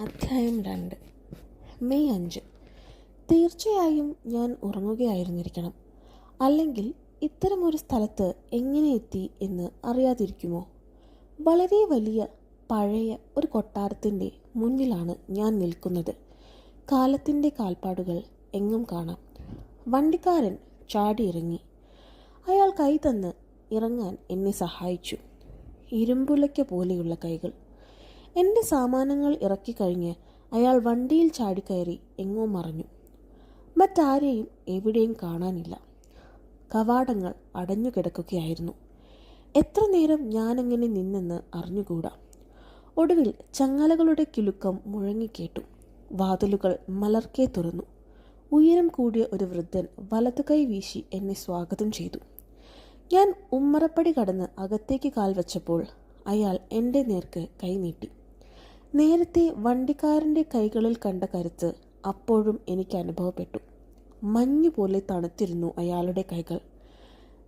അധ്യായം രണ്ട്. മെയ് അഞ്ച്. തീർച്ചയായും ഞാൻ ഉറങ്ങുകയായിരുന്നിരിക്കണം. അല്ലെങ്കിൽ ഇത്തരമൊരു സ്ഥലത്ത് എങ്ങനെ എത്തി എന്ന് അറിയാതിരിക്കുമോ? വളരെ വലിയ പഴയ ഒരു കൊട്ടാരത്തിന്റെ മുന്നിലാണ് ഞാൻ നിൽക്കുന്നത്. കാലത്തിന്റെ കാൽപ്പാടുകൾ എങ്ങും കാണാം. വണ്ടിക്കാരൻ ചാടിയിറങ്ങി. അയാൾ കൈ തന്ന് ഇറങ്ങാൻ എന്നെ സഹായിച്ചു. ഇരുമ്പുലയ്ക്ക പോലെയുള്ള കൈകൾ. എന്റെ സാമാനങ്ങൾ ഇറക്കിക്കഴിഞ്ഞ് അയാൾ വണ്ടിയിൽ ചാടിക്കയറി എങ്ങോ മറഞ്ഞു. മറ്റാരെയും എവിടെയും കാണാനില്ല. കവാടങ്ങൾ അടഞ്ഞു കിടക്കുകയായിരുന്നു. എത്ര നേരം ഞാനങ്ങനെ നിന്നെന്ന് അറിഞ്ഞുകൂടാ. ഒടുവിൽ ചങ്ങലകളുടെ കിലുക്കം മുഴങ്ങിക്കേട്ടു. വാതിലുകൾ മലർക്കെ തുറന്നു. ഉയരം കൂടിയ ഒരു വൃദ്ധൻ വലതുകൈ വീശി എന്നെ സ്വാഗതം ചെയ്തു. ഞാൻ ഉമ്മറപ്പടി കടന്ന് അകത്തേക്ക് കാൽ വച്ചപ്പോൾ അയാൾ എന്റെ നേർക്ക് കൈനീട്ടി നേരത്തെ വണ്ടിക്കാരന്റെ കൈകളിൽ കണ്ട കരുത്ത് അപ്പോഴും എനിക്ക് അനുഭവപ്പെട്ടു. മഞ്ഞ് പോലെ തണുത്തിരുന്നു അയാളുടെ കൈകൾ.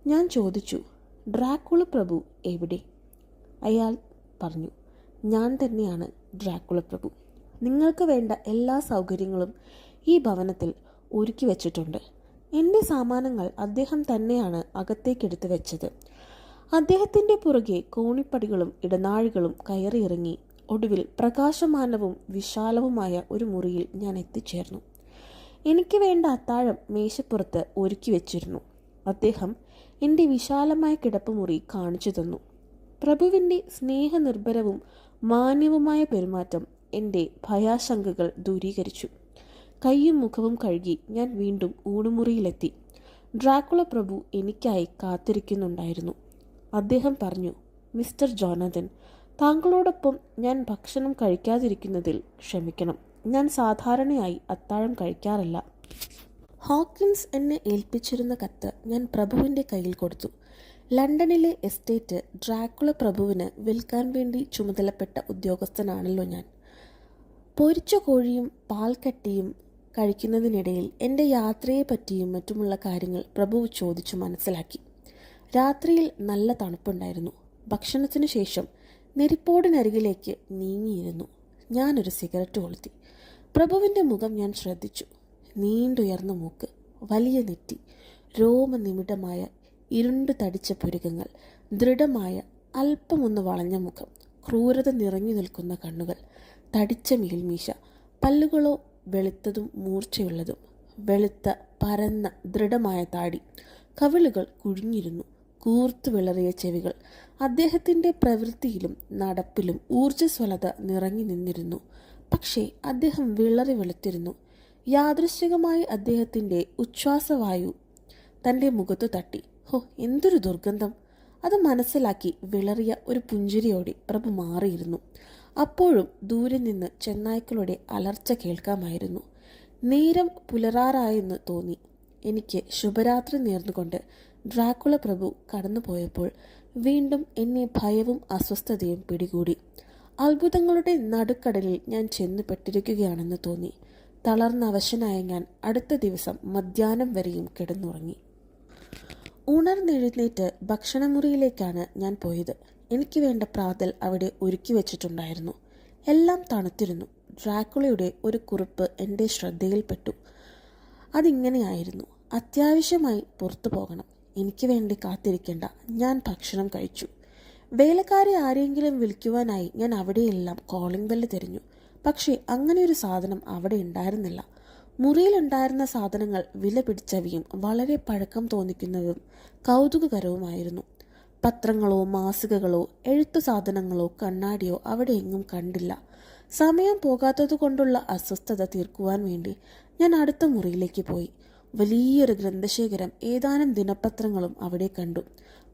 ഞാൻ ചോദിച്ചു ഡ്രാക്കുള പ്രഭു എവിടെ? അയാൾ പറഞ്ഞു ഞാൻ തന്നെയാണ് ഡ്രാക്കുള പ്രഭു. നിങ്ങൾക്ക് വേണ്ട എല്ലാ സൗകര്യങ്ങളും ഈ ഭവനത്തിൽ ഒരുക്കി വെച്ചിട്ടുണ്ട്. എന്റെ സാമാനങ്ങൾ അദ്ദേഹം തന്നെയാണ് അകത്തേക്കെടുത്ത് വെച്ചത്. അദ്ദേഹത്തിന്റെ പുറകെ കോണിപ്പടികളും ഇടനാഴികളും കയറിയിറങ്ങി ഒടുവിൽ പ്രകാശമാനവും വിശാലവുമായ ഒരു മുറിയിൽ ഞാൻ എത്തിച്ചേർന്നു. എനിക്ക് വേണ്ട അത്താഴം മേശപ്പുറത്ത് ഒരുക്കി വെച്ചിരുന്നു. അദ്ദേഹം എന്റെ വിശാലമായ കിടപ്പുമുറി കാണിച്ചു തന്നു. പ്രഭുവിന്റെ സ്നേഹനിർഭരവും മാന്യവുമായ പെരുമാറ്റം എന്റെ ഭയാശങ്കകൾ ദൂരീകരിച്ചു. കൈയും മുഖവും കഴുകി ഞാൻ വീണ്ടും ഊണുമുറിയിലെത്തി. ഡ്രാക്കുള പ്രഭു എനിക്കായി കാത്തിരിക്കുന്നുണ്ടായിരുന്നു. അദ്ദേഹം പറഞ്ഞു മിസ്റ്റർ ജോനാഥൻ താങ്കളോടൊപ്പം ഞാൻ ഭക്ഷണം കഴിക്കാതിരിക്കുന്നതിൽ ക്ഷമിക്കണം. ഞാൻ സാധാരണയായി അത്താഴം കഴിക്കാറില്ല. ഹോക്കിൻസ് എന്നെ ഏൽപ്പിച്ചിരുന്ന കത്ത് ഞാൻ പ്രഭുവിന്റെ കയ്യിൽ കൊടുത്തു. ലണ്ടനിലെ എസ്റ്റേറ്റ് ഡ്രാക്കുള പ്രഭുവിന് വിൽക്കാൻ വേണ്ടി ചുമതലപ്പെട്ട ഉദ്യോഗസ്ഥനാണല്ലോ ഞാൻ. പൊരിച്ച കോഴിയും പാൽക്കട്ടിയും കഴിക്കുന്നതിനിടയിൽ എന്റെ യാത്രയെപ്പറ്റിയും മറ്റുമുള്ള കാര്യങ്ങൾ പ്രഭു ചോദിച്ചു മനസ്സിലാക്കി. രാത്രിയിൽ നല്ല തണുപ്പുണ്ടായിരുന്നു. ഭക്ഷണത്തിനു ശേഷം നെരിപ്പോടിനരികിലേക്ക് നീങ്ങിയിരുന്നു. ഞാനൊരു സിഗരറ്റ് കൊളുത്തി. പ്രഭുവിന്റെ മുഖം ഞാൻ ശ്രദ്ധിച്ചു. നീണ്ടുയർന്ന മൂക്ക് വലിയ നെറ്റി രോമനിമിടമായ ഇരുണ്ടു തടിച്ച പുരുകങ്ങൾ ദൃഢമായ അല്പമൊന്ന് വളഞ്ഞ മുഖം ക്രൂരത നിറഞ്ഞു നിൽക്കുന്ന കണ്ണുകൾ തടിച്ച മേൽമീശ പല്ലുകളോ വെളുത്തതും മൂർച്ചയുള്ളതും വെളുത്ത പരന്ന ദൃഢമായ താടി കവിളുകൾ കുഴിഞ്ഞിരുന്നു. കൂർത്തു വിളറിയ ചെവികൾ. അദ്ദേഹത്തിന്റെ പ്രവൃത്തിയിലും നടപ്പിലും ഊർജസ്വലത നിറങ്ങി നിന്നിരുന്നു. പക്ഷേ അദ്ദേഹം വിളറി വെളുത്തിരുന്നു. യാദൃശ്ചികമായി അദ്ദേഹത്തിന്റെ ഉച്ഛ്വാസവായു തന്റെ മുഖത്തു തട്ടി. ഹോ എന്തൊരു ദുർഗന്ധം. അത് മനസ്സിലാക്കി വിളറിയ ഒരു പുഞ്ചിരിയോടെ പ്രഭു മാറിയിരുന്നു. അപ്പോഴും ദൂരെ നിന്ന് ചെന്നായ്ക്കളുടെ അലർച്ച കേൾക്കാമായിരുന്നു. നേരം പുലരാറായെന്ന് തോന്നി. എനിക്ക് ശുഭരാത്രി നേർന്നുകൊണ്ട് ഡ്രാക്കുള പ്രഭു കടന്നുപോയപ്പോൾ വീണ്ടും എന്നെ ഭയവും അസ്വസ്ഥതയും പിടികൂടി. അത്ഭുതങ്ങളുടെ നടുക്കടലിൽ ഞാൻ ചെന്ന് പെട്ടിരിക്കുകയാണെന്ന് തോന്നി. തളർന്ന അവശനായ ഞാൻ അടുത്ത ദിവസം മധ്യാഹ്നം വരെയും കിടന്നുറങ്ങി. ഉണർന്നെഴുന്നേറ്റ് ഭക്ഷണമുറിയിലേക്കാണ് ഞാൻ പോയത്. എനിക്ക് വേണ്ട പ്രാതൽ അവിടെ ഒരുക്കി വെച്ചിട്ടുണ്ടായിരുന്നു. എല്ലാം തണുത്തിരുന്നു. ഡ്രാക്കുളയുടെ ഒരു കുറിപ്പ് എന്റെ ശ്രദ്ധയിൽപ്പെട്ടു. അതിങ്ങനെയായിരുന്നു. അത്യാവശ്യമായി പുറത്തു പോകണം. എനിക്ക് വേണ്ടി കാത്തിരിക്കേണ്ട. ഞാൻ ഭക്ഷണം കഴിച്ചു. വേലക്കാരെ ആരെങ്കിലും വിളിക്കുവാനായി ഞാൻ അവിടെയെല്ലാം കോളിംഗ് ബെല്ല് തിരിഞ്ഞു. പക്ഷേ അങ്ങനെ ഒരു സാധനം അവിടെ ഉണ്ടായിരുന്നില്ല. മുറിയിലുണ്ടായിരുന്ന സാധനങ്ങൾ വില പിടിച്ചവയും വളരെ പഴക്കം തോന്നിക്കുന്നതും കൗതുകകരവുമായിരുന്നു. പത്രങ്ങളോ മാസികകളോ എഴുത്തു സാധനങ്ങളോ കണ്ണാടിയോ അവിടെ എങ്ങും കണ്ടില്ല. സമയം പോകാത്തതുകൊണ്ടുള്ള അസ്വസ്ഥത തീർക്കുവാൻ വേണ്ടി ഞാൻ അടുത്ത മുറിയിലേക്ക് പോയി. വലിയൊരു ഗ്രന്ഥശേഖരം ഏതാനും ദിനപത്രങ്ങളും അവിടെ കണ്ടു.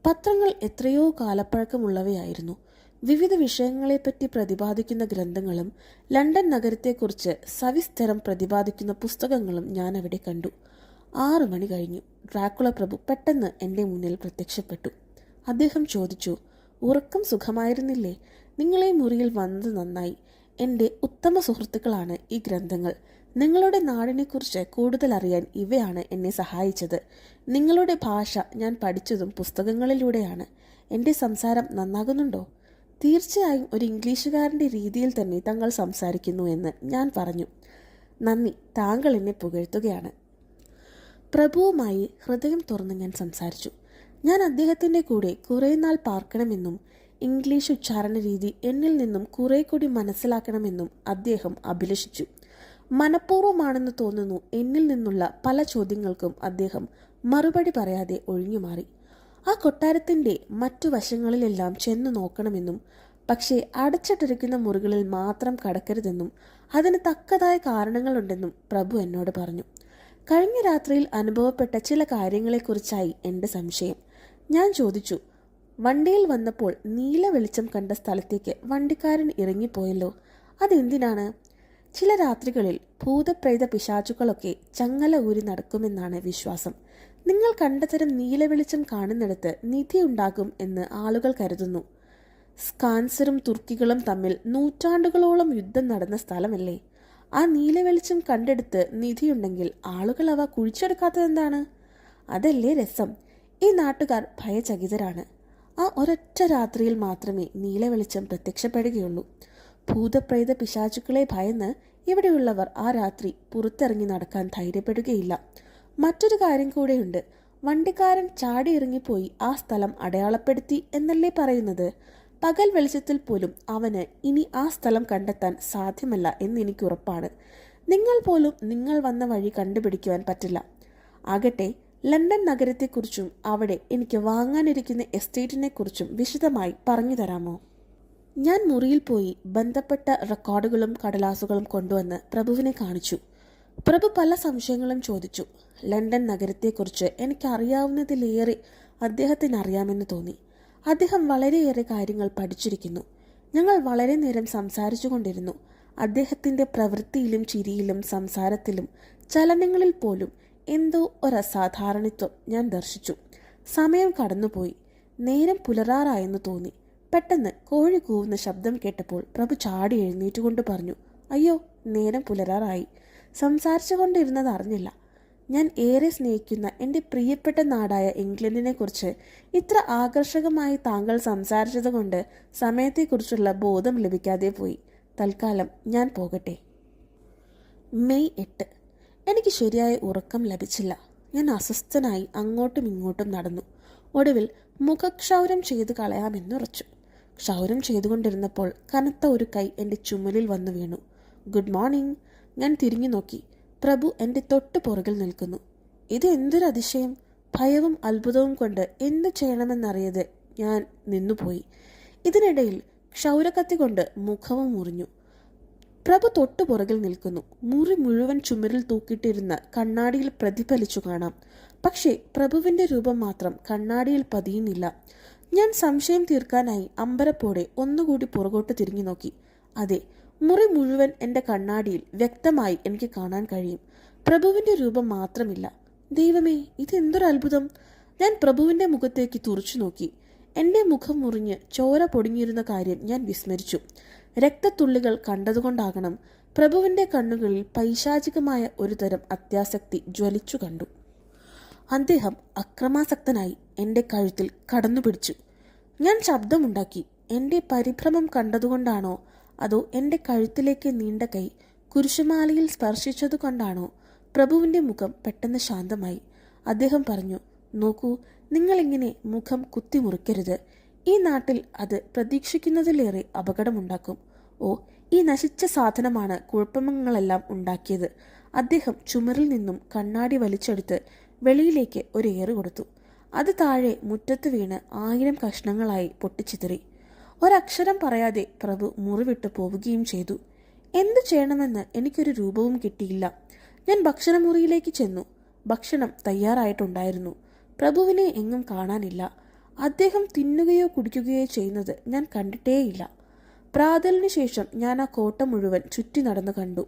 പത്രങ്ങൾ എത്രയോ കാലപ്പഴക്കമുള്ളവയായിരുന്നു. വിവിധ വിഷയങ്ങളെപ്പറ്റി പ്രതിപാദിക്കുന്ന ഗ്രന്ഥങ്ങളും ലണ്ടൻ നഗരത്തെക്കുറിച്ച് സവിസ്തരം പ്രതിപാദിക്കുന്ന പുസ്തകങ്ങളും ഞാൻ അവിടെ കണ്ടു. ആറു മണി കഴിഞ്ഞു. ഡ്രാക്കുള പ്രഭു പെട്ടെന്ന് എന്റെ മുന്നിൽ പ്രത്യക്ഷപ്പെട്ടു. അദ്ദേഹം ചോദിച്ചു ഉറക്കം സുഖമായിരുന്നില്ലേ? നിങ്ങളെ മുറിയിൽ വന്നത് നന്നായി. എന്റെ ഉത്തമ സുഹൃത്തുക്കളാണ് ഈ ഗ്രന്ഥങ്ങൾ. നിങ്ങളുടെ നാടിനെക്കുറിച്ച് കൂടുതൽ അറിയാൻ ഇവയാണ് എന്നെ സഹായിച്ചത്. നിങ്ങളുടെ ഭാഷ ഞാൻ പഠിച്ചതും പുസ്തകങ്ങളിലൂടെയാണ്. എന്റെ സംസാരം നന്നാകുന്നുണ്ടോ? തീർച്ചയായും ഒരു ഇംഗ്ലീഷുകാരന്റെ രീതിയിൽ തന്നെ തങ്ങൾ സംസാരിക്കുന്നു എന്ന് ഞാൻ പറഞ്ഞു. നന്ദി. താങ്കൾ എന്നെ പുകഴ്ത്തുകയാണ്. പ്രഭുവുമായി ഹൃദയം തുറന്ന് ഞാൻ സംസാരിച്ചു. ഞാൻ അദ്ദേഹത്തിന്റെ കൂടെ കുറേ നാൾ പാർക്കണമെന്നും ഇംഗ്ലീഷ് ഉച്ചാരണ രീതി എന്നിൽ നിന്നും കുറേ കൂടി മനസ്സിലാക്കണമെന്നും അദ്ദേഹം അഭിലഷിച്ചു. മനഃപൂർവമാണെന്ന് തോന്നുന്നു എന്നിൽ നിന്നുള്ള പല ചോദ്യങ്ങൾക്കും അദ്ദേഹം മറുപടി പറയാതെ ഒഴിഞ്ഞുമാറി ആ കൊട്ടാരത്തിന്റെ മറ്റു വശങ്ങളിലെല്ലാം ചെന്നു നോക്കണമെന്നും പക്ഷേ അടച്ചിട്ടിരിക്കുന്ന മുറികളിൽ മാത്രം കടക്കരുതെന്നും അതിന് തക്കതായ കാരണങ്ങളുണ്ടെന്നും പ്രഭു എന്നോട് പറഞ്ഞു. കഴിഞ്ഞ രാത്രിയിൽ അനുഭവപ്പെട്ട ചില കാര്യങ്ങളെക്കുറിച്ചായി എന്റെ സംശയം. ഞാൻ ചോദിച്ചു വണ്ടിയിൽ വന്നപ്പോൾ നീല വെളിച്ചം കണ്ട സ്ഥലത്തേക്ക് വണ്ടിക്കാരൻ ഇറങ്ങിപ്പോയല്ലോ? അതെന്തിനാണ്? ചില രാത്രികളിൽ ഭൂതപ്രേത പിശാചുക്കളൊക്കെ ചങ്ങല ഊരി നടക്കുമെന്നാണ് വിശ്വാസം. നിങ്ങൾ കണ്ടതരം നീലവെളിച്ചം നീല കാണുന്നിടത്ത് നിധി ഉണ്ടാകും എന്ന് ആളുകൾ കരുതുന്നു. സ്കാൻസറും തുർക്കികളും തമ്മിൽ നൂറ്റാണ്ടുകളോളം യുദ്ധം നടന്ന സ്ഥലമല്ലേ? ആ നീലവെളിച്ചം കണ്ടെടുത്ത് നിധിയുണ്ടെങ്കിൽ ആളുകൾ അവ കുഴിച്ചെടുക്കാത്തത് എന്താണ്? അതല്ലേ രസം. ഈ നാട്ടുകാർ ഭയചകിതരാണ്. ആ ഒരൊറ്റ രാത്രിയിൽ മാത്രമേ നീലവെളിച്ചം പ്രത്യക്ഷപ്പെടുകയുള്ളൂ. ഭൂതപ്രേത പിശാചുക്കളെ ഭയന്ന് ഇവിടെയുള്ളവർ ആ രാത്രി പുറത്തിറങ്ങി നടക്കാൻ ധൈര്യപ്പെടുകയില്ല. മറ്റൊരു കാര്യം കൂടെയുണ്ട്. വണ്ടിക്കാരൻ ചാടി ഇറങ്ങിപ്പോയി ആ സ്ഥലം അടയാളപ്പെടുത്തി എന്നല്ലേ പറയുന്നത്? പകൽ വെളിച്ചത്തിൽ പോലും അവന് ഇനി ആ സ്ഥലം കണ്ടെത്താൻ സാധ്യമല്ല എന്നെനിക്ക് ഉറപ്പാണ് നിങ്ങൾ പോലും നിങ്ങൾ വന്ന വഴി കണ്ടുപിടിക്കുവാൻ പറ്റില്ല. ആകട്ടെ ലണ്ടൻ നഗരത്തെക്കുറിച്ചും അവിടെ എനിക്ക് വാങ്ങാനിരിക്കുന്ന എസ്റ്റേറ്റിനെക്കുറിച്ചും വിശദമായി പറഞ്ഞു തരാമോ ഞാൻ മുറിയിൽ പോയി ബന്ധപ്പെട്ട റെക്കോർഡുകളും കടലാസുകളും കൊണ്ടുവന്ന് പ്രഭുവിനെ കാണിച്ചു. പ്രഭു പല സംശയങ്ങളും ചോദിച്ചു. ലണ്ടൻ നഗരത്തെക്കുറിച്ച് എനിക്കറിയാവുന്നതിലേറെ അദ്ദേഹത്തിന് അറിയാമെന്ന് തോന്നി. അദ്ദേഹം വളരെയേറെ കാര്യങ്ങൾ പഠിച്ചിരിക്കുന്നു. ഞങ്ങൾ വളരെ നേരം സംസാരിച്ചു കൊണ്ടിരുന്നു അദ്ദേഹത്തിന്റെ പ്രവൃത്തിയിലും ചിരിയിലും സംസാരത്തിലും ചലനങ്ങളിൽ പോലും എന്തോ ഒരസാധാരണത്വം ഞാൻ ദർശിച്ചു. സമയം കടന്നുപോയി. നേരം പുലരാറായെന്ന് തോന്നി. പെട്ടെന്ന് കോഴി കൂവുന്ന ശബ്ദം കേട്ടപ്പോൾ പ്രഭു ചാടി എഴുന്നേറ്റുകൊണ്ട് പറഞ്ഞു അയ്യോ നേരം പുലരാറായി. സംസാരിച്ചു കൊണ്ടിരുന്നത് അറിഞ്ഞില്ല. ഞാൻ ഏറെ സ്നേഹിക്കുന്ന എന്റെ പ്രിയപ്പെട്ട നാടായ ഇംഗ്ലണ്ടിനെ കുറിച്ച് ഇത്ര ആകർഷകമായി താങ്കൾ സംസാരിച്ചതുകൊണ്ട് സമയത്തെക്കുറിച്ചുള്ള ബോധം ലഭിക്കാതെ പോയി. തൽക്കാലം ഞാൻ പോകട്ടെ. മെയ് എട്ട്. എനിക്ക് ശരിയായ ഉറക്കം ലഭിച്ചില്ല. ഞാൻ അസ്വസ്ഥനായി അങ്ങോട്ടും ഇങ്ങോട്ടും നടന്നു. ഒടുവിൽ മുഖക്ഷൗരം ചെയ്തു കളയാമെന്നുറച്ചു. ക്ഷൗരം ചെയ്തുകൊണ്ടിരുന്നപ്പോൾ കനത്ത ഒരു കൈ എന്റെ ചുമലിൽ വന്നു വീണു. ഗുഡ് മോർണിംഗ് ഞാൻ തിരിഞ്ഞു നോക്കി. പ്രഭു എന്റെ തൊട്ട് പുറകിൽ നിൽക്കുന്നു. ഇത് എന്തൊരു അതിശയം? ഭയവും അത്ഭുതവും കൊണ്ട് എന്ത് ചെയ്യണമെന്നറിയത് ഞാൻ നിന്നുപോയി. ഇതിനിടയിൽ ക്ഷൗരക്കത്തി കൊണ്ട് മുഖവും മുറിഞ്ഞു. പ്രഭു തൊട്ടു പുറകിൽ നിൽക്കുന്നു. മുറി മുഴുവൻ ചുമരിൽ തൂക്കിയിട്ടിരുന്ന കണ്ണാടിയിൽ പ്രതിഫലിച്ചു കാണാം. പക്ഷേ പ്രഭുവിന്റെ രൂപം മാത്രം കണ്ണാടിയിൽ പതിയുന്നില്ല. ഞാൻ സംശയം തീർക്കാനായി അമ്പരപ്പോടെ ഒന്നുകൂടി പുറകോട്ട് തിരിഞ്ഞു നോക്കി. അതെ മുറി മുഴുവൻ എന്റെ കണ്ണാടിയിൽ വ്യക്തമായി എനിക്ക് കാണാൻ കഴിയും. പ്രഭുവിന്റെ രൂപം മാത്രമില്ല. ദൈവമേ ഇതെന്തൊരു അത്ഭുതം! ഞാൻ പ്രഭുവിന്റെ മുഖത്തേക്ക് തുറച്ചു നോക്കി. എന്റെ മുഖം മുറിഞ്ഞ് ചോര പൊടിഞ്ഞിരുന്ന കാര്യം ഞാൻ വിസ്മരിച്ചു. രക്തത്തുള്ളികൾ കണ്ടതുകൊണ്ടാകണം പ്രഭുവിന്റെ കണ്ണുകളിൽ പൈശാചികമായ ഒരു തരം അത്യാസക്തി ജ്വലിച്ചു കണ്ടു. അദ്ദേഹം അക്രമാസക്തനായി എന്റെ കഴുത്തിൽ കടന്നു പിടിച്ചു ഞാൻ ശബ്ദമുണ്ടാക്കി. എന്റെ പരിഭ്രമം കണ്ടതുകൊണ്ടാണോ? അതോ എന്റെ കഴുത്തിലേക്ക് നീണ്ട കൈ കുരിശുമാലയിൽ സ്പർശിച്ചതുകൊണ്ടാണോ പ്രഭുവിന്റെ മുഖം പെട്ടെന്ന് ശാന്തമായി. അദ്ദേഹം പറഞ്ഞു നോക്കൂ നിങ്ങളിങ്ങനെ മുഖം കുത്തിമുറിക്കരുത്. ഈ നാട്ടിൽ അത് പ്രതീക്ഷിക്കുന്നതിലേറെ അപകടമുണ്ടാക്കും. ഓ ഈ നശിച്ച സാധനമാണ് കുഴപ്പങ്ങളെല്ലാം ഉണ്ടാക്കിയത്. അദ്ദേഹം ചുമരിൽ നിന്നും കണ്ണാടി വലിച്ചെടുത്ത് വെളിയിലേക്ക് ഒരു ഏറ് കൊടുത്തു. അത് താഴെ മുറ്റത്ത് വീണ് ആയിരം കഷ്ണങ്ങളായി പൊട്ടിച്ചിതറി. ഒരക്ഷരം പറയാതെ പ്രഭു മുറിവിട്ട് പോവുകയും ചെയ്തു. എന്തു ചെയ്യണമെന്ന് എനിക്കൊരു രൂപവും കിട്ടിയില്ല. ഞാൻ ഭക്ഷണമുറിയിലേക്ക് ചെന്നു. ഭക്ഷണം തയ്യാറായിട്ടുണ്ടായിരുന്നു. പ്രഭുവിനെ എങ്ങും കാണാനില്ല. അദ്ദേഹം തിന്നുകയോ കുടിക്കുകയോ ചെയ്യുന്നത് ഞാൻ കണ്ടിട്ടേയില്ല. പ്രാതലിന് ശേഷം ഞാൻ ആ കോട്ട മുഴുവൻ ചുറ്റി നടന്നു കണ്ടു.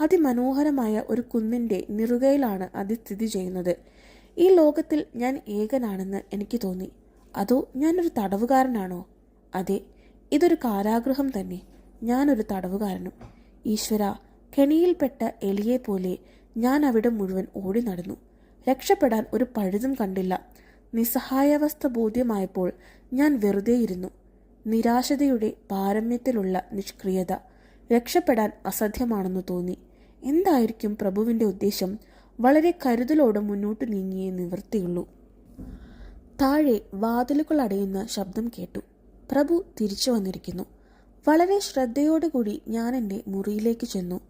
അതിമനോഹരമായ ഒരു കുന്നിന്റെ നിറുകയിലാണ് അത് സ്ഥിതി ചെയ്യുന്നത്. ഈ ലോകത്തിൽ ഞാൻ ഏകനാണെന്ന് എനിക്ക് തോന്നി. അതോ ഞാനൊരു തടവുകാരനാണോ? അതെ ഇതൊരു കാരാഗ്രഹം തന്നെ. ഞാനൊരു തടവുകാരനും. ഈശ്വര കെണിയിൽപ്പെട്ട എലിയെ പോലെ ഞാൻ അവിടെ മുഴുവൻ ഓടി നടന്നു. രക്ഷപ്പെടാൻ ഒരു പഴുതും കണ്ടില്ല. നിസ്സഹായാവസ്ഥ ബോധ്യമായപ്പോൾ ഞാൻ വെറുതെയിരുന്നു നിരാശതയുടെ പാരമ്യത്തിലുള്ള നിഷ്ക്രിയത രക്ഷപ്പെടാൻ അസാധ്യമാണെന്ന് തോന്നി. എന്തായിരിക്കും പ്രഭുവിന്റെ ഉദ്ദേശം? വളരെ കരുതലോടെ മുന്നോട്ട് നീങ്ങിയേ നിവൃത്തിയുള്ളൂ താഴെ വാതിലുകൾ അടയുന്ന ശബ്ദം കേട്ടു. പ്രഭു തിരിച്ചു വന്നിരിക്കുന്നു. വളരെ ശ്രദ്ധയോടുകൂടി ഞാൻ എന്റെ മുറിയിലേക്ക് ചെന്നു.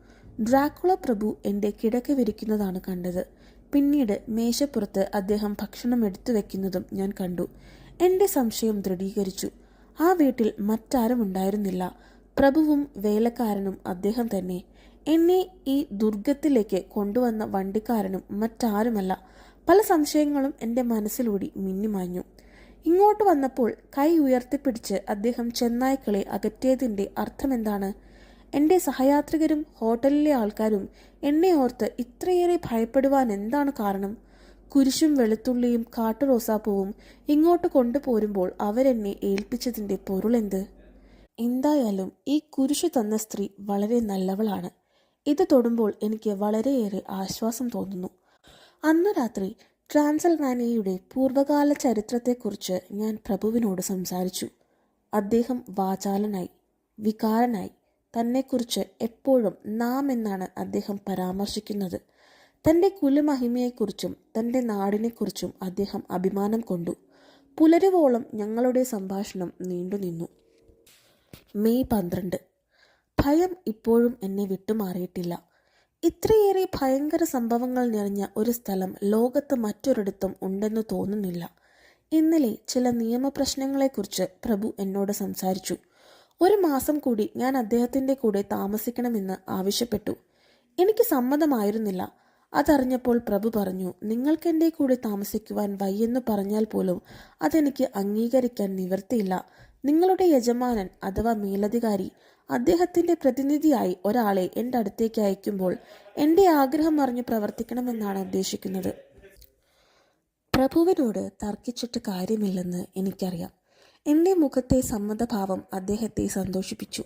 ഡ്രാക്കുള പ്രഭു എന്റെ കിടക്ക വിരിക്കുന്നതാണ് കണ്ടത്. പിന്നീട് മേശപ്പുറത്ത് അദ്ദേഹം ഭക്ഷണം എടുത്തു വെക്കുന്നതും ഞാൻ കണ്ടു. എന്റെ സംശയം ദൃഢീകരിച്ചു. ആ വീട്ടിൽ മറ്റാരും ഉണ്ടായിരുന്നില്ല. പ്രഭുവും വേലക്കാരനും അദ്ദേഹം തന്നെ. എന്നെ ഈ ദുർഗത്തിലേക്ക് കൊണ്ടുവന്ന വണ്ടിക്കാരനും മറ്റാരുമല്ല. പല സംശയങ്ങളും എന്റെ മനസ്സിലൂടി മിന്നിമാഞ്ഞു ഇങ്ങോട്ട് വന്നപ്പോൾ കൈ ഉയർത്തിപ്പിടിച്ച് അദ്ദേഹം ചെന്നായ്ക്കളെ അകറ്റിയതിന്റെ അർത്ഥമെന്താണ്? എന്റെ സഹയാത്രികരും ഹോട്ടലിലെ ആൾക്കാരും എന്നെ ഓർത്ത് ഇത്രയേറെ ഭയപ്പെടുവാൻ എന്താണ് കാരണം? കുരിശും വെളുത്തുള്ളിയും കാട്ടുറോസാപ്പൂവും ഇങ്ങോട്ട് കൊണ്ടുപോരുമ്പോൾ അവരെന്നെ ഏൽപ്പിച്ചതിന്റെ പൊരുളെന്ത്? എന്തായാലും ഈ കുരിശു തന്ന സ്ത്രീ വളരെ നല്ലവളാണ്. ഇത് തൊടുമ്പോൾ എനിക്ക് വളരെയേറെ ആശ്വാസം തോന്നുന്നു. അന്ന് രാത്രി ട്രാൻസൽവാനിയയുടെ പൂർവകാല ചരിത്രത്തെക്കുറിച്ച് ഞാൻ പ്രഭുവിനോട് സംസാരിച്ചു. അദ്ദേഹം വാചാലനായി വികാരനായി തന്നെക്കുറിച്ച് എപ്പോഴും നാം എന്നാണ് അദ്ദേഹം പരാമർശിക്കുന്നത്. തന്റെ കുലമഹിമയെക്കുറിച്ചും തന്റെ നാടിനെക്കുറിച്ചും അദ്ദേഹം അഭിമാനം കൊണ്ടു. പുലരുവോളം ഞങ്ങളുടെ സംഭാഷണം നീണ്ടുനിന്നു. മെയ് പന്ത്രണ്ട്. ഭയം ഇപ്പോഴും എന്നെ വിട്ടുമാറിയിട്ടില്ല. ഇത്രയേറെ ഭയങ്കര സംഭവങ്ങൾ നിറഞ്ഞ ഒരു സ്ഥലം ലോകത്ത് മറ്റൊരിടത്തും ഉണ്ടെന്ന് തോന്നുന്നില്ല. ഇന്നലെ ചില നിയമപ്രശ്നങ്ങളെക്കുറിച്ച് പ്രഭു എന്നോട് സംസാരിച്ചു. ഒരു മാസം കൂടി ഞാൻ അദ്ദേഹത്തിന്റെ കൂടെ താമസിക്കണമെന്ന് ആവശ്യപ്പെട്ടു. എനിക്ക് സമ്മതമായിരുന്നില്ല. അതറിഞ്ഞപ്പോൾ പ്രഭു പറഞ്ഞു നിങ്ങൾക്ക് എന്റെ കൂടെ താമസിക്കുവാൻ വയ്യെന്ന് പറഞ്ഞാൽ പോലും അതെനിക്ക് അംഗീകരിക്കാൻ നിവർത്തിയില്ല നിങ്ങളുടെ യജമാനൻ അഥവാ മേലധികാരി അദ്ദേഹത്തിന്റെ പ്രതിനിധിയായി ഒരാളെ എന്റെ അടുത്തേക്ക് അയക്കുമ്പോൾ എന്റെ ആഗ്രഹം അറിഞ്ഞു പ്രവർത്തിക്കണമെന്നാണ് ഉദ്ദേശിക്കുന്നത്. പ്രഭുവിനോട് തർക്കിച്ചിട്ട് കാര്യമില്ലെന്ന് എനിക്കറിയാം. എന്റെ മുഖത്തെ സമ്മതഭാവം അദ്ദേഹത്തെ സന്തോഷിപ്പിച്ചു.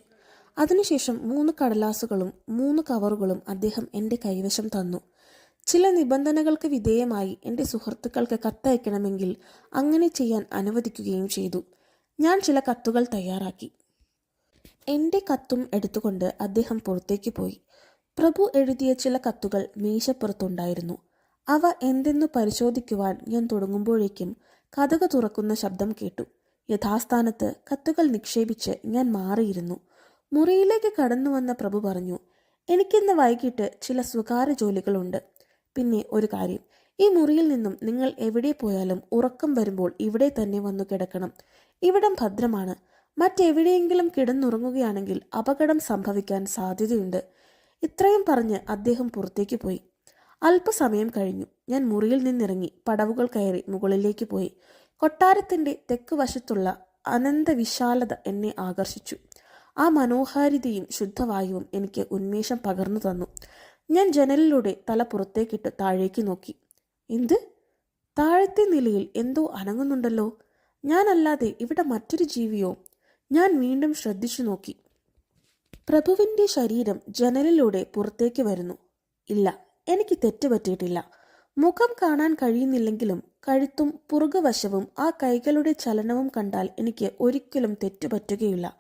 അതിനുശേഷം മൂന്ന് കടലാസുകളും മൂന്ന് കവറുകളും അദ്ദേഹം എന്റെ കൈവശം തന്നു. ചില നിബന്ധനകൾക്ക് വിധേയമായി എന്റെ സുഹൃത്തുക്കൾക്ക് കത്തയക്കണമെങ്കിൽ അങ്ങനെ ചെയ്യാൻ അനുവദിക്കുകയും ചെയ്തു. ഞാൻ ചില കത്തുകൾ തയ്യാറാക്കി. എന്റെ കത്തും എടുത്തുകൊണ്ട് അദ്ദേഹം പുറത്തേക്ക് പോയി. പ്രഭു എഴുതിയ ചില കത്തുകൾ മീശപ്പുറത്തുണ്ടായിരുന്നു. അവ എന്തെന്നു പരിശോധിക്കുവാൻ ഞാൻ തുടങ്ങുമ്പോഴേക്കും കഥക തുറക്കുന്ന ശബ്ദം കേട്ടു. യഥാസ്ഥാനത്ത് കത്തുകൾ നിക്ഷേപിച്ച് ഞാൻ മാറിയിരുന്നു. മുറിയിലേക്ക് കടന്നു വന്ന പ്രഭു പറഞ്ഞു എനിക്കിന്ന് വൈകിട്ട് ചില സ്വകാര്യ ജോലികളുണ്ട്. പിന്നെ ഒരു കാര്യം ഈ മുറിയിൽ നിന്നും നിങ്ങൾ എവിടെ പോയാലും ഉറക്കം വരുമ്പോൾ ഇവിടെ തന്നെ വന്നു കിടക്കണം. ഇവിടം ഭദ്രമാണ്. മറ്റെവിടെയെങ്കിലും കിടന്നുറങ്ങുകയാണെങ്കിൽ അപകടം സംഭവിക്കാൻ സാധ്യതയുണ്ട്. ഇത്രയും പറഞ്ഞ് അദ്ദേഹം പുറത്തേക്ക് പോയി. അല്പസമയം കഴിഞ്ഞു. ഞാൻ മുറിയിൽ നിന്നിറങ്ങി പടവുകൾ കയറി മുകളിലേക്ക് പോയി. കൊട്ടാരത്തിന്റെ തെക്ക് വശത്തുള്ള അനന്തവിശാലത എന്നെ ആകർഷിച്ചു. ആ മനോഹാരിതയും ശുദ്ധവായുവും എനിക്ക് ഉന്മേഷം പകർന്നു തന്നു. ഞാൻ ജനലിലൂടെ തല പുറത്തേക്കിട്ട് താഴേക്ക് നോക്കി. എന്ത്? താഴത്തെ നിലയിൽ എന്തോ അനങ്ങുന്നുണ്ടല്ലോ. ഞാനല്ലാതെ ഇവിടെ മറ്റൊരു ജീവിയോ? ഞാൻ വീണ്ടും ശ്രദ്ധിച്ചു നോക്കി. പ്രഭുവിന്റെ ശരീരം ജനലിലൂടെ പുറത്തേക്ക് വരുന്നു. ഇല്ല എനിക്ക് തെറ്റ് പറ്റിയിട്ടില്ല. മുഖം കാണാൻ കഴിയുന്നില്ലെങ്കിലും കഴുത്തും പുറകുവശവും ആ കൈകളുടെ ചലനവും കണ്ടാൽ എനിക്ക് ഒരിക്കലും തെറ്റുപറ്റുകയില്ല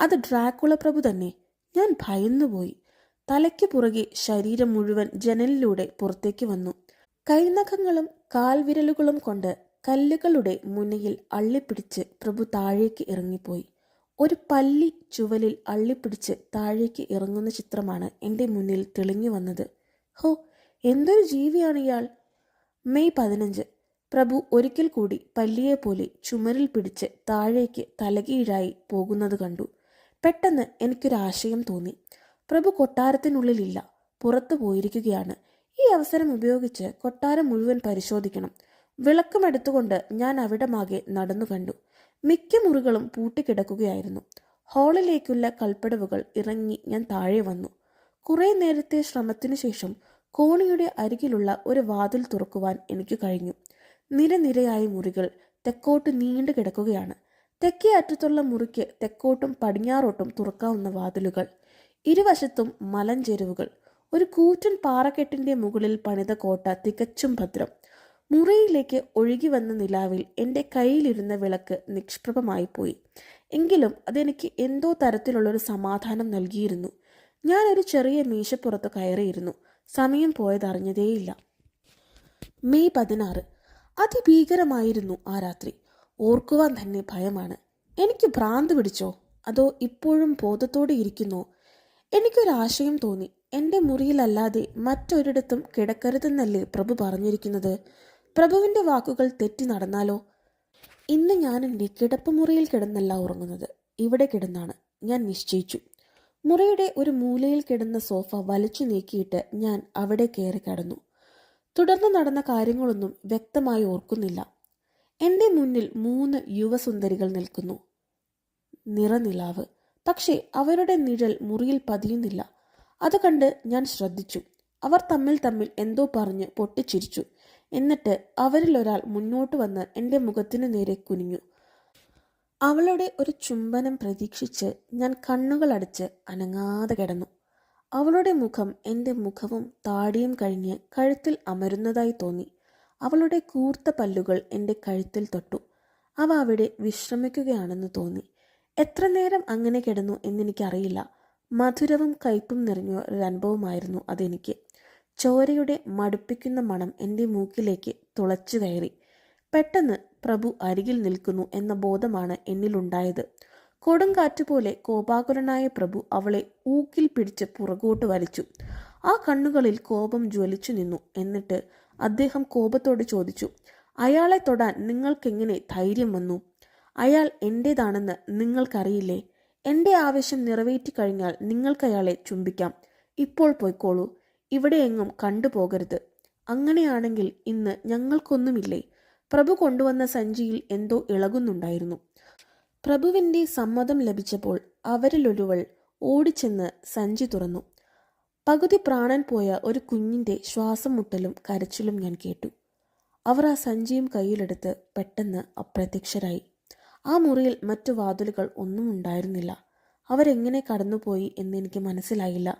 അത് ഡ്രാക്കുള പ്രഭു തന്നെ. ഞാൻ ഭയന്നുപോയി. തലയ്ക്ക് പുറകെ ശരീരം മുഴുവൻ ജനലിലൂടെ പുറത്തേക്ക് വന്നു. കൈനഖങ്ങളും കാൽവിരലുകളും കൊണ്ട് കല്ലുകളുടെ മുനയിൽ അള്ളിപ്പിടിച്ച് പ്രഭു താഴേക്ക് ഇറങ്ങിപ്പോയി. ഒരു പല്ലി ചുവലിൽ അള്ളിപ്പിടിച്ച് താഴേക്ക് ഇറങ്ങുന്ന ചിത്രമാണ് എന്റെ മുന്നിൽ തെളിഞ്ഞു വന്നത്. ഹോ എന്തൊരു ജീവിയാണ് ഇയാൾ. മെയ് പതിനഞ്ച്. പ്രഭു ഒരിക്കൽ കൂടി പല്ലിയെ പോലെ ചുമരിൽ പിടിച്ച് താഴേക്ക് തലകീഴായി പോകുന്നത് കണ്ടു. പെട്ടെന്ന് എനിക്കൊരാശയം തോന്നി. പ്രഭു കൊട്ടാരത്തിനുള്ളിലില്ല പുറത്തു പോയിരിക്കുകയാണ്. ഈ അവസരം ഉപയോഗിച്ച് കൊട്ടാരം മുഴുവൻ പരിശോധിക്കണം. വിളക്കുമെടുത്തുകൊണ്ട് ഞാൻ അവിടമാകെ നടന്നു കണ്ടു. മിക്ക മുറികളും പൂട്ടിക്കിടക്കുകയായിരുന്നു. ഹാളിലേക്കുള്ള കൽപ്പടവുകൾ ഇറങ്ങി ഞാൻ താഴെ വന്നു. കുറെ നേരത്തെ ശ്രമത്തിനു ശേഷം കോണിയുടെ അരികിലുള്ള ഒരു വാതിൽ തുറക്കുവാൻ എനിക്ക് കഴിഞ്ഞു. നിരനിരയായ മുറികൾ തെക്കോട്ട് നീണ്ടു കിടക്കുകയാണ്. തെക്കേ അറ്റത്തുള്ള മുറിക്ക് തെക്കോട്ടും പടിഞ്ഞാറോട്ടും തുറക്കാവുന്ന വാതിലുകൾ. ഇരുവശത്തും മലഞ്ചെരുവുകൾ. ഒരു കൂറ്റൻ പാറക്കെട്ടിന്റെ മുകളിൽ പണിത കോട്ട തികച്ചും ഭദ്രം. മുറിയിലേക്ക് ഒഴുകി വന്ന നിലാവിൽ എന്റെ കയ്യിലിരുന്ന വിളക്ക് നിഷ്പ്രഭമായി പോയി. എങ്കിലും അതെനിക്ക് എന്തോ തരത്തിലുള്ളൊരു സമാധാനം നൽകിയിരുന്നു. ഞാനൊരു ചെറിയ മീശപ്പുറത്ത് കയറിയിരുന്നു. സമയം പോയതറിഞ്ഞതേയില്ല മെയ് പതിനാറ്. അതിഭീകരമായിരുന്നു ആ രാത്രി. ഓർക്കുവാൻ തന്നെ ഭയമാണ്. എനിക്ക് ഭ്രാന്ത് പിടിച്ചോ? അതോ ഇപ്പോഴും ബോധത്തോടെ ഇരിക്കുന്നോ? എനിക്കൊരാശയം തോന്നി. എന്റെ മുറിയിലല്ലാതെ മറ്റൊരിടത്തും കിടക്കരുതെന്നല്ലേ പ്രഭു പറഞ്ഞിരിക്കുന്നത്? പ്രഭുവിന്റെ വാക്കുകൾ തെറ്റി നടന്നാലോ? ഇന്ന് ഞാൻ എന്റെ കിടപ്പുമുറിയിൽ കിടന്നല്ല ഉറങ്ങുന്നത്. ഇവിടെ കിടന്നാണ്. ഞാൻ നിശ്ചയിച്ചു. മുറിയുടെ ഒരു മൂലയിൽ കിടന്ന സോഫ വലിച്ചു നീക്കിയിട്ട് ഞാൻ അവിടെ കയറി കടന്നു. തുടർന്ന് നടന്ന കാര്യങ്ങളൊന്നും വ്യക്തമായി ഓർക്കുന്നില്ല. എന്റെ മുന്നിൽ മൂന്ന് യുവസുന്ദരികൾ നിൽക്കുന്നു. നിറനിലാവ്. പക്ഷേ അവരുടെ നിഴൽ മുറിയിൽ പതിയുന്നില്ല. അത് കണ്ട് ഞാൻ ശ്രദ്ധിച്ചു. അവർ തമ്മിൽ തമ്മിൽ എന്തോ പറഞ്ഞ് പൊട്ടിച്ചിരിച്ചു. എന്നിട്ട് അവരിൽ ഒരാൾ മുന്നോട്ട് വന്ന് എന്റെ മുഖത്തിനു നേരെ കുനിഞ്ഞു. അവളുടെ ഒരു ചുംബനം പ്രതീക്ഷിച്ച് ഞാൻ കണ്ണുകളടച്ച് അനങ്ങാതെ കിടന്നു. അവളുടെ മുഖം എന്റെ മുഖവും താടിയും കഴിഞ്ഞ് കഴുത്തിൽ അമരുന്നതായി തോന്നി. അവളുടെ കൂർത്ത പല്ലുകൾ എന്റെ കഴുത്തിൽ തൊട്ടു. അവ അവിടെ വിശ്രമിക്കുകയാണെന്ന് തോന്നി. എത്ര നേരം അങ്ങനെ കിടന്നു എന്നെനിക്കറിയില്ല. മധുരവും കയ്പും നിറഞ്ഞ ഒരു അനുഭവമായിരുന്നു അതെനിക്ക്. ചോരയുടെ മടുപ്പിക്കുന്ന മണം എന്റെ മൂക്കിലേക്ക് തുളച്ചു കയറി. പെട്ടെന്ന് പ്രഭു അരികിൽ നിൽക്കുന്നു എന്ന ബോധമാണ് എന്നിലുണ്ടായത്. കൊടുങ്കാറ്റ് പോലെ കോപാകുലനായ പ്രഭു അവളെ ഊക്കിൽ പിടിച്ച് പുറകോട്ട് വലിച്ചു. ആ കണ്ണുകളിൽ കോപം ജ്വലിച്ചു നിന്നു എന്നിട്ട് അദ്ദേഹം കോപത്തോട് ചോദിച്ചു അയാളെ തൊടാൻ നിങ്ങൾക്കെങ്ങനെ ധൈര്യം വന്നു? അയാൾ എന്റേതാണെന്ന് നിങ്ങൾക്കറിയില്ലേ? എന്റെ ആവശ്യം നിറവേറ്റി കഴിഞ്ഞാൽ നിങ്ങൾക്ക് അയാളെ ചുംബിക്കാം. ഇപ്പോൾ പോയിക്കോളൂ. ഇവിടെയെങ്ങും കണ്ടുപോകരുത്. അങ്ങനെയാണെങ്കിൽ ഇന്ന് ഞങ്ങൾക്കൊന്നുമില്ലേ? പ്രഭു കൊണ്ടുവന്ന സഞ്ചിയിൽ എന്തോ ഇളകുന്നുണ്ടായിരുന്നു. പ്രഭുവിന്റെ സമ്മതം ലഭിച്ചപ്പോൾ അവരിലൊരുവൾ ഓടിച്ചെന്ന് സഞ്ചി തുറന്നു. പകുതി പ്രാണൻ പോയ ഒരു കുഞ്ഞിന്റെ ശ്വാസം മുട്ടലും കരച്ചിലും ഞാൻ കേട്ടു. അവർ ആ സഞ്ചിയും കയ്യിലെടുത്ത് പെട്ടെന്ന് അപ്രത്യക്ഷരായി. ആ മുറിയിൽ മറ്റു വാതിലുകൾ ഒന്നും ഉണ്ടായിരുന്നില്ല. അവരെങ്ങനെ കടന്നുപോയി എന്നെനിക്ക് മനസ്സിലായില്ല.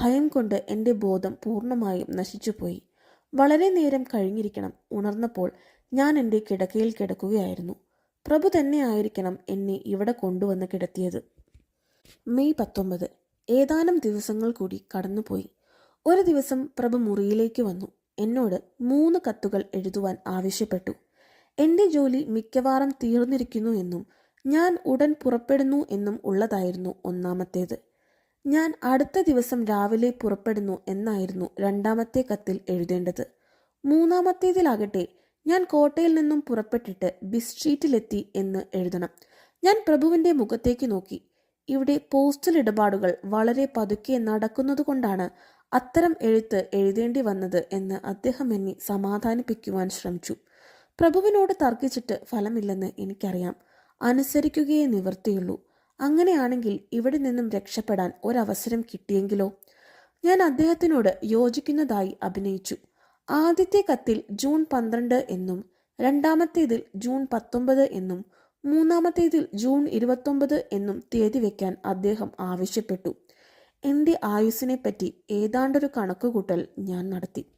ഭയം കൊണ്ട് എന്റെ ബോധം പൂർണമായും നശിച്ചുപോയി. വളരെ നേരം കഴിഞ്ഞിരിക്കണം. ഉണർന്നപ്പോൾ ഞാൻ എന്റെ കിടക്കയിൽ കിടക്കുകയായിരുന്നു. പ്രഭു തന്നെ ആയിരിക്കണം എന്നെ ഇവിടെ കൊണ്ടുവന്ന് കിടത്തിയത്. മെയ് പത്തൊമ്പത്. ഏതാനും ദിവസങ്ങൾ കൂടി കടന്നുപോയി. ഒരു ദിവസം പ്രഭു മുറിയിലേക്ക് വന്നു. എന്നോട് മൂന്ന് കത്തുകൾ എഴുതുവാൻ ആവശ്യപ്പെട്ടു. എന്റെ ജോലി മിക്കവാറും തീർന്നിരിക്കുന്നു എന്നും ഞാൻ ഉടൻ പുറപ്പെടുന്നു എന്നും ഉള്ളതായിരുന്നു ഒന്നാമത്തേത്. ഞാൻ അടുത്ത ദിവസം രാവിലെ പുറപ്പെടുന്നു എന്നായിരുന്നു രണ്ടാമത്തെ കത്തിൽ എഴുതേണ്ടത്. മൂന്നാമത്തേതിലാകട്ടെ ഞാൻ കോട്ടയിൽ നിന്നും പുറപ്പെട്ടിട്ട് ബിസ് സ്ട്രീറ്റിലെത്തി എന്ന് എഴുതണം. ഞാൻ പ്രഭുവിന്റെ മുഖത്തേക്ക് നോക്കി. ഇവിടെ പോസ്റ്റൽ ഇടപാടുകൾ വളരെ പതുക്കെ നടക്കുന്നതുകൊണ്ടാണ് അത്തരം എഴുത്ത് എഴുതേണ്ടി വന്നത് എന്ന് അദ്ദേഹം എന്നെ സമാധാനിപ്പിക്കുവാൻ ശ്രമിച്ചു. പ്രഭുവിനോട് തർക്കിച്ചിട്ട് ഫലമില്ലെന്ന് എനിക്കറിയാം. അനുസരിക്കുകയേ നിവർത്തിയുള്ളൂ അങ്ങനെയാണെങ്കിൽ ഇവിടെ നിന്നും രക്ഷപ്പെടാൻ ഒരവസരം കിട്ടിയെങ്കിലോ? ഞാൻ അദ്ദേഹത്തിനോട് യോജിക്കുന്നതായി അഭിനയിച്ചു. ആദ്യത്തെ കത്തിൽ ജൂൺ പന്ത്രണ്ട് എന്നും രണ്ടാമത്തേതിൽ ജൂൺ പത്തൊമ്പത് എന്നും മൂന്നാമത്തേതിൽ ജൂൺ ഇരുപത്തൊമ്പത് എന്നും തീയതി വെക്കാൻ അദ്ദേഹം ആവശ്യപ്പെട്ടു. എന്റെ പറ്റി ഏതാണ്ടൊരു കണക്കുകൂട്ടൽ ഞാൻ നടത്തി.